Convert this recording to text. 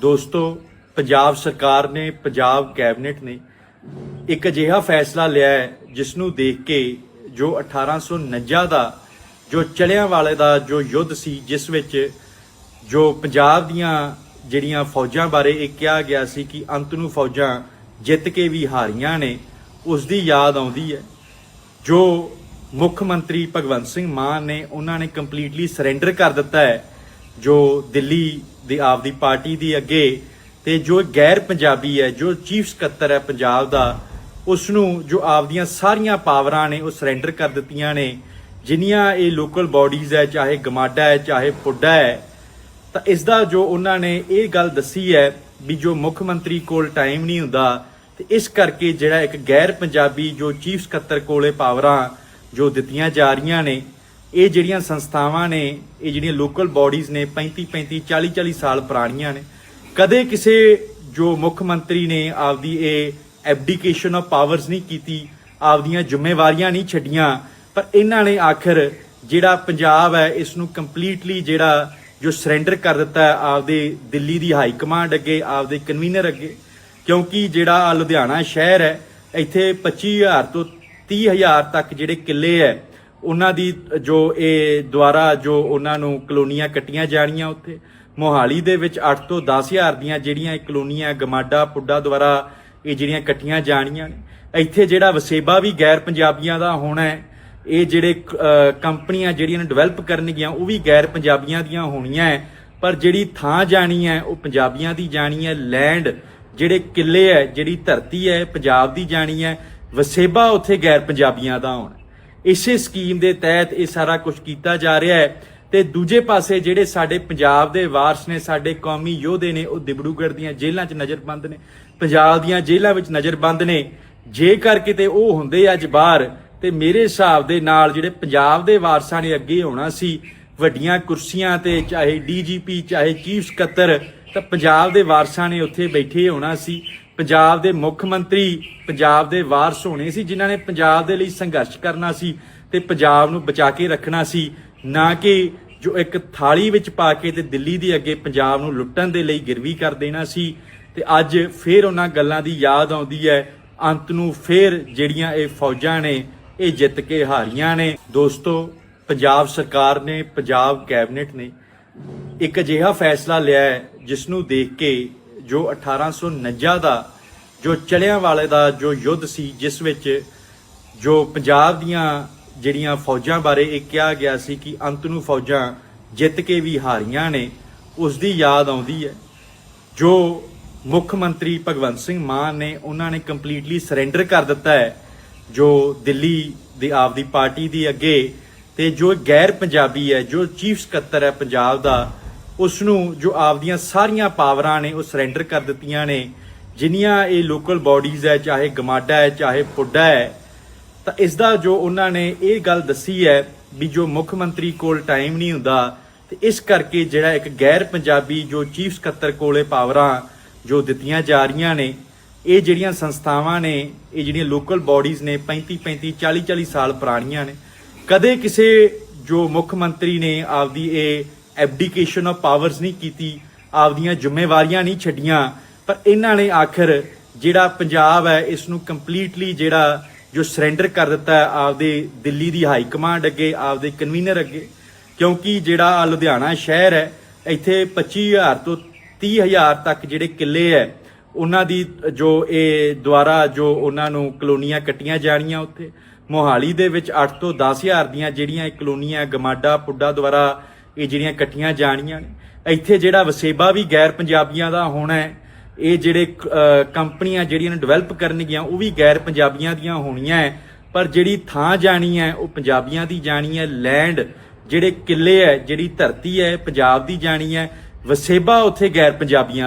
ਦੋਸਤੋ, ਪੰਜਾਬ ਸਰਕਾਰ ਨੇ, ਪੰਜਾਬ ਕੈਬਨਿਟ ਨੇ ਇੱਕ ਅਜਿਹਾ ਫੈਸਲਾ ਲਿਆ ਹੈ ਜਿਸ ਨੂੰ ਦੇਖ ਕੇ ਜੋ 1849 ਦਾ ਜੋ ਚਲਿਆਂ ਵਾਲੇ ਦਾ ਜੋ ਯੁੱਧ ਸੀ, ਜਿਸ ਵਿੱਚ ਜੋ ਪੰਜਾਬ ਦੀਆਂ ਜਿਹੜੀਆਂ ਫੌਜਾਂ ਬਾਰੇ ਇਹ ਕਿਹਾ ਗਿਆ ਸੀ ਕਿ ਅੰਤ ਨੂੰ ਫੌਜਾਂ ਜਿੱਤ ਕੇ ਵੀ ਹਾਰੀਆਂ ਨੇ, ਉਸ ਦੀ ਯਾਦ ਆਉਂਦੀ ਹੈ। ਜੋ ਮੁੱਖ ਮੰਤਰੀ ਭਗਵੰਤ ਸਿੰਘ ਮਾਨ ਨੇ, ਉਹਨਾਂ ਨੇ ਕੰਪਲੀਟਲੀ ਸਰੈਂਡਰ ਕਰ ਦਿੱਤਾ ਹੈ। ਜੋ ਦਿੱਲੀ ਦੀ ਆਪਦੀ ਪਾਰਟੀ ਦੀ ਅੱਗੇ ਤੇ ਜੋ ਗੈਰ ਪੰਜਾਬੀ ਹੈ, ਜੋ ਚੀਫ ਸਕੱਤਰ ਹੈ ਪੰਜਾਬ ਦਾ ਉਸ ਨੂੰ ਜੋ ਆਪਦੀਆਂ ਸਾਰੀਆਂ ਪਾਵਰਾਂ ਨੇ ਉਹ ਸਰੈਂਡਰ ਕਰ ਦਿੱਤੀਆਂ ਨੇ। ਜਿੰਨੀਆਂ ਇਹ ਲੋਕਲ ਬਾਡੀਜ਼ ਹੈ, ਚਾਹੇ ਗਮਾਡਾ ਹੈ, ਚਾਹੇ ਪੁੱਡਾ ਹੈ, ਤਾਂ ਇਸ ਦਾ ਜੋ ਉਹਨਾਂ ਨੇ ਇਹ ਗੱਲ ਦੱਸੀ ਹੈ ਵੀ ਜੋ ਮੁੱਖ ਮੰਤਰੀ ਕੋਲ ਟਾਈਮ ਨਹੀਂ ਹੁੰਦਾ, ਤੇ ਇਸ ਕਰਕੇ ਜਿਹੜਾ ਇੱਕ ਗੈਰ ਪੰਜਾਬੀ ਜੋ ਚੀਫ ਸਕੱਤਰ ਕੋਲੇ ਪਾਵਰਾਂ ਜੋ ਦਿੱਤੀਆਂ ਜਾ ਰਹੀਆਂ ਨੇ ਇਹ ਜਿਹੜੀਆਂ ਸੰਸਥਾਵਾਂ ਨੇ, ਇਹ ਜਿਹੜੀਆਂ ਲੋਕਲ ਬਾਡੀਜ਼ ਨੇ 35 35 40 40 ਸਾਲ ਪੁਰਾਣੀਆਂ ਨੇ, ਕਦੇ ਕਿਸੇ ਜੋ ਮੁੱਖ ਮੰਤਰੀ ਨੇ ਆਪਦੀ ਇਹ ਐਬਡੀਕੇਸ਼ਨ ਆਫ ਪਾਵਰਸ ਨਹੀਂ ਕੀਤੀ, ਆਪਦੀਆਂ ਜ਼ਿੰਮੇਵਾਰੀਆਂ ਨਹੀਂ ਛੱਡੀਆਂ, ਪਰ ਇਹਨਾਂ ਨੇ ਆਖਰ ਜਿਹੜਾ ਪੰਜਾਬ ਹੈ ਇਸ ਨੂੰ ਕੰਪਲੀਟਲੀ ਜਿਹੜਾ ਜੋ ਸਰੈਂਡਰ ਕਰ ਦਿੱਤਾ ਹੈ, ਆਪਦੇ ਦਿੱਲੀ ਦੀ ਹਾਈ ਕਮਾਂਡ ਅੱਗੇ, ਆਪਦੇ ਕਨਵੀਨਰ ਅੱਗੇ, ਕਿਉਂਕਿ ਜਿਹੜਾ ਲੁਧਿਆਣਾ ਸ਼ਹਿਰ ਹੈ, ਇੱਥੇ 25000 ਤੋਂ 30000 ਤੱਕ ਜਿਹੜੇ ਕਿੱਲੇ ਹੈ ਉਹਨਾਂ ਦੀ, ਜੋ ਇਹ ਦੁਆਰਾ ਜੋ ਉਹਨਾਂ ਨੂੰ ਕਲੋਨੀਆਂ ਕੱਟੀਆਂ ਜਾਣੀਆਂ ਉੱਥੇ, ਮੋਹਾਲੀ ਦੇ ਵਿੱਚ 8 ਤੋਂ 10000 ਦੀਆਂ ਜਿਹੜੀਆਂ ਇਹ ਕਲੋਨੀਆਂ, ਗਮਾਡਾ, ਪੁੱਡਾ ਦੁਆਰਾ ਇਹ ਜਿਹੜੀਆਂ ਕੱਟੀਆਂ ਜਾਣੀਆਂ ਨੇ। ਇੱਥੇ ਜਿਹੜਾ ਵਸੇਬਾ ਵੀ ਗੈਰ ਪੰਜਾਬੀਆਂ ਦਾ ਹੋਣਾ ਹੈ, ਇਹ ਜਿਹੜੇ ਕੰਪਨੀਆਂ ਜਿਹੜੀਆਂ ਨੇ ਡਿਵੈਲਪ ਕਰਨਗੀਆਂ, ਉਹ ਵੀ ਗੈਰ ਪੰਜਾਬੀਆਂ ਦੀਆਂ ਹੋਣੀਆਂ ਹੈ। ਪਰ ਜਿਹੜੀ ਥਾਂ ਜਾਣੀ ਹੈ, ਉਹ ਪੰਜਾਬੀਆਂ ਦੀ ਜਾਣੀ ਹੈ, ਲੈਂਡ ਜਿਹੜੇ ਕਿੱਲੇ ਹੈ, ਜਿਹੜੀ ਧਰਤੀ ਹੈ, ਪੰਜਾਬ ਦੀ ਜਾਣੀ ਹੈ, ਵਸੇਬਾ ਉੱਥੇ ਗੈਰ ਪੰਜਾਬੀਆਂ ਦਾ ਹੋਣਾ ਇਸੇ ਸਕੀਮ ਦੇ ਤਹਿਤ ਇਹ ਸਾਰਾ ਕੁਝ ਕੀਤਾ ਜਾ ਰਿਹਾ ਹੈ। ਤੇ ਦੂਜੇ ਪਾਸੇ ਜਿਹੜੇ ਸਾਡੇ ਪੰਜਾਬ ਦੇ ਵਾਰਸ ਨੇ, ਸਾਡੇ ਕੌਮੀ ਯੋਧੇ ਨੇ, ਉਹ ਦਿਬੜੂਗੜ੍ਹ ਦੀਆਂ ਜੇਲ੍ਹਾਂ 'ਚ ਨਜ਼ਰਬੰਦ ਨੇ। ਪੰਜਾਬ ਦੀਆਂ ਜੇਲ੍ਹਾਂ ਵਿੱਚ ਨਜ਼ਰਬੰਦ ਨੇ। ਜੇਕਰ ਕਿਤੇ ਉਹ ਹੁੰਦੇ ਅੱਜ ਬਾਹਰ, ਤੇ ਮੇਰੇ ਹਿਸਾਬ ਦੇ ਨਾਲ ਜਿਹੜੇ ਪੰਜਾਬ ਦੇ ਵਾਰਸਾਂ ਨੇ ਅੱਗੇ ਹੋਣਾ ਸੀ, ਵੱਡੀਆਂ ਕੁਰਸੀਆਂ ਤੇ ਚਾਹੇ ਡੀਜੀਪੀ ਚਾਹੇ ਚੀਫ ਸਕੱਤਰ, ਤਾਂ ਪੰਜਾਬ ਦੇ ਵਾਰਸਾਂ ਨੇ ਉੱਥੇ ਬੈਠੇ ਹੋਣਾ ਸੀ। ਪੰਜਾਬ ਦੇ ਮੁੱਖ ਮੰਤਰੀ, ਪੰਜਾਬ ਦੇ ਵਾਰਸ ਹੋਣੇ ਸੀ, ਜਿਨ੍ਹਾਂ ਨੇ ਪੰਜਾਬ ਦੇ ਲਈ ਸੰਘਰਸ਼ ਕਰਨਾ ਸੀ ਤੇ ਪੰਜਾਬ ਨੂੰ ਬਚਾ ਕੇ ਰੱਖਣਾ ਸੀ, ਨਾ ਕਿ ਜੋ ਇੱਕ ਥਾਲੀ ਵਿੱਚ ਪਾ ਕੇ ਤੇ ਦਿੱਲੀ ਦੇ ਅੱਗੇ ਪੰਜਾਬ ਨੂੰ ਲੁੱਟਣ ਦੇ ਲਈ ਗਿਰਵੀ ਕਰ ਦੇਣਾ ਸੀ। ਤੇ ਅੱਜ ਫੇਰ ਉਹਨਾਂ ਗੱਲਾਂ ਦੀ ਯਾਦ ਆਉਂਦੀ ਹੈ। ਅੰਤ ਨੂੰ ਫੇਰ ਜਿਹੜੀਆਂ ਇਹ ਫੌਜਾਂ ਨੇ, ਇਹ ਜਿੱਤ ਕੇ ਹਾਰੀਆਂ ਨੇ। ਦੋਸਤੋ, ਪੰਜਾਬ ਸਰਕਾਰ ਨੇ, ਪੰਜਾਬ ਕੈਬਨਿਟ ਨੇ ਇੱਕ ਅਜਿਹਾ ਫੈਸਲਾ ਲਿਆ ਹੈ ਜਿਸ ਨੂੰ ਦੇਖ ਕੇ ਜੋ 1849 ਦਾ ਜੋ ਚਲਿਆਂ ਵਾਲੇ ਦਾ ਜੋ ਯੁੱਧ ਸੀ, ਜਿਸ ਵਿੱਚ ਜੋ ਪੰਜਾਬ ਦੀਆਂ ਜਿਹੜੀਆਂ ਫੌਜਾਂ ਬਾਰੇ ਇਹ ਕਿਹਾ ਗਿਆ ਸੀ ਕਿ ਅੰਤ ਨੂੰ ਫੌਜਾਂ ਜਿੱਤ ਕੇ ਵੀ ਹਾਰੀਆਂ ਨੇ, ਉਸ ਦੀ ਯਾਦ ਆਉਂਦੀ ਹੈ। ਜੋ ਮੁੱਖ ਮੰਤਰੀ ਭਗਵੰਤ ਸਿੰਘ ਮਾਨ ਨੇ ਉਹਨਾਂ ਨੇ ਕੰਪਲੀਟਲੀ ਸਰੈਂਡਰ ਕਰ ਦਿੱਤਾ ਹੈ, ਜੋ ਦਿੱਲੀ ਦੀ ਆਪਦੀ ਪਾਰਟੀ ਦੀ ਅੱਗੇ ਤੇ ਜੋ ਗੈਰ ਪੰਜਾਬੀ ਹੈ, ਜੋ ਚੀਫ ਸਕੱਤਰ ਹੈ ਪੰਜਾਬ ਦਾ ਉਸ ਨੂੰ ਜੋ ਆਪਦੀਆਂ ਸਾਰੀਆਂ ਪਾਵਰਾਂ ਨੇ ਉਹ ਸਰੈਂਡਰ ਕਰ ਦਿੱਤੀਆਂ ਨੇ, ਜਿੰਨੀਆਂ ਇਹ ਲੋਕਲ ਬਾਡੀਜ਼ ਹੈ, ਚਾਹੇ ਗਮਾਡਾ ਹੈ, ਚਾਹੇ ਪੁੱਡਾ ਹੈ, ਤਾਂ ਇਸ ਦਾ ਜੋ ਉਹਨਾਂ ਨੇ ਇਹ ਗੱਲ ਦੱਸੀ ਹੈ ਵੀ ਜੋ ਮੁੱਖ ਮੰਤਰੀ ਕੋਲ ਟਾਈਮ ਨਹੀਂ ਹੁੰਦਾ, ਤੇ ਇਸ ਕਰਕੇ ਜਿਹੜਾ ਇੱਕ ਗੈਰ ਪੰਜਾਬੀ ਜੋ ਚੀਫ ਸਕੱਤਰ ਕੋਲੇ ਪਾਵਰਾਂ ਜੋ ਦਿੱਤੀਆਂ ਜਾ ਰਹੀਆਂ ਨੇ, ਇਹ ਜਿਹੜੀਆਂ ਸੰਸਥਾਵਾਂ ਨੇ, ਇਹ ਜਿਹੜੀਆਂ ਲੋਕਲ ਬਾਡੀਜ਼ ਨੇ 35 35 40 40 ਸਾਲ ਪੁਰਾਣੀਆਂ ਨੇ, ਕਦੇ ਕਿਸੇ ਜੋ ਮੁੱਖ ਮੰਤਰੀ ਨੇ ਆਪਦੀ ਇਹ ਐਬਡੀਕੇਸ਼ਨ ਆਫ ਪਾਵਰਸ ਨਹੀਂ ਕੀਤੀ, ਆਪਦੀਆਂ ਜ਼ਿੰਮੇਵਾਰੀਆਂ ਨਹੀਂ ਛੱਡੀਆਂ। ਪਰ ਇਹਨਾਂ ਨੇ ਆਖਰ ਜਿਹੜਾ ਪੰਜਾਬ ਹੈ ਇਸ ਨੂੰ ਕੰਪਲੀਟਲੀ ਜਿਹੜਾ ਜੋ ਸਰੈਂਡਰ ਕਰ ਦਿੱਤਾ ਹੈ, ਆਪਦੇ ਦਿੱਲੀ ਦੀ ਹਾਈ ਕਮਾਂਡ ਅੱਗੇ, ਆਪਦੇ ਕਨਵੀਨਰ ਅੱਗੇ। ਕਿਉਂਕਿ ਜਿਹੜਾ ਲੁਧਿਆਣਾ ਸ਼ਹਿਰ ਹੈ, ਇੱਥੇ 25000 ਤੋਂ 30000 ਤੱਕ ਜਿਹੜੇ ਕਿੱਲੇ ਹੈ, ਉਹਨਾਂ ਦੀ ਜੋ ਇਹ ਦੁਆਰਾ ਜੋ ਉਹਨਾਂ ਨੂੰ ਕਲੋਨੀਆਂ ਕੱਟੀਆਂ ਜਾਣੀਆਂ ਉੱਥੇ। ਮੋਹਾਲੀ ਦੇ ਵਿੱਚ 8 ਤੋਂ 10000 ਦੀਆਂ ਜਿਹੜੀਆਂ ਇਹ ਕਲੋਨੀਆਂ, ਗਮਾਡਾ, ਪੁੱਡਾ ਦੁਆਰਾ ਇਹ ਜਿਹੜੀਆਂ ਇਕੱਠੀਆਂ ਜਾਣੀਆਂ ਨੇ। ਇੱਥੇ ਜਿਹੜਾ ਵਸੇਬਾ ਵੀ ਗੈਰ ਪੰਜਾਬੀਆਂ ਦਾ ਹੋਣਾ ਹੈ, ਇਹ ਜਿਹੜੇ ਕੰਪਨੀਆਂ ਜਿਹੜੀਆਂ ਨੇ ਡਿਵੈਲਪ ਕਰਨਗੀਆਂ, ਉਹ ਵੀ ਗੈਰ ਪੰਜਾਬੀਆਂ ਦੀਆਂ ਹੋਣੀਆਂ ਹੈ। ਪਰ ਜਿਹੜੀ ਥਾਂ ਜਾਣੀ ਹੈ, ਉਹ ਪੰਜਾਬੀਆਂ ਦੀ ਜਾਣੀ ਹੈ। ਲੈਂਡ ਜਿਹੜੇ ਕਿੱਲੇ ਹੈ, ਜਿਹੜੀ ਧਰਤੀ ਹੈ ਪੰਜਾਬ ਦੀ ਜਾਣੀ ਹੈ। ਵਸੇਬਾ ਉੱਥੇ ਗੈਰ ਪੰਜਾਬੀਆਂ